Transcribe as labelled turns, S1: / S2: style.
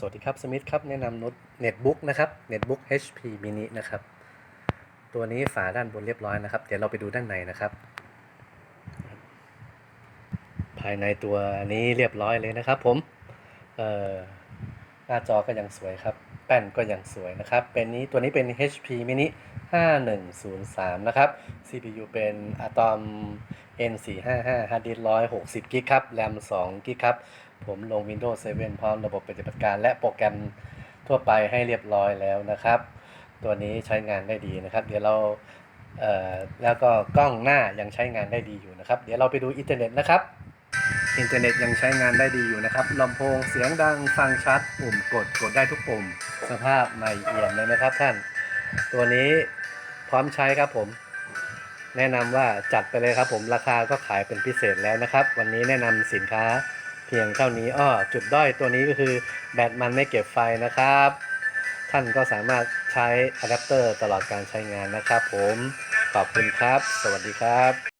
S1: สวัสดีครับ สมิธครับ แนะนำโน้ตเน็ตบุ๊กนะครับ เน็ตบุ๊ก HP mini นะครับ ตัวนี้ฝาด้านบนเรียบร้อยนะครับ เดี๋ยวเราไปดูด้านในนะครับ ภายในตัวนี้เรียบร้อยเลยนะครับผม เอ่อ หน้าจอก็ยังสวยครับ แป้นก็ยังสวยนะครับ เป็นนี้ตัวนี้เป็น HP mini 5103 นะครับ CPU เป็น Atom N455 Hard Disk 160 g b ครับ RAM 2 g b ครับ ผมลง Windows 7 พร้อมระบบปฏิบัติการและโปรแกรมทั่วไปให้เรียบร้อยแล้วนะครับ ตัวนี้ใช้งานได้ดีนะครับ เดี๋ยวเราเแล้วก็กล้องหน้ายังใช้งานได้ดีอยู่นะครับ เดี๋ยวเราไปดูอินเทอร์เน็ตนะครับ อินเทอร์เน็ตยังใช้งานได้ดีอยู่นะครับลำโพงเสียงดังฟังชัด ปุ่มกดกดได้ทุกปุ่ม สภาพใหม่เอี่ยมเลยนะครับท่าน ตัวนี้พร้อมใช้ครับผม แนะนำว่าจัดไปเลยครับผมราคาก็ขายเป็นพิเศษแล้วนะครับ วันนี้แนะนำสินค้าเพียงเท่านี้อ้อจุดด้อยตัวนี้ก็คือแบตมันไม่เก็บไฟนะครับ ท่านก็สามารถใช้อะแดปเตอร์ตลอดการใช้งานนะครับผมขอบคุณครับ สวัสดีครับ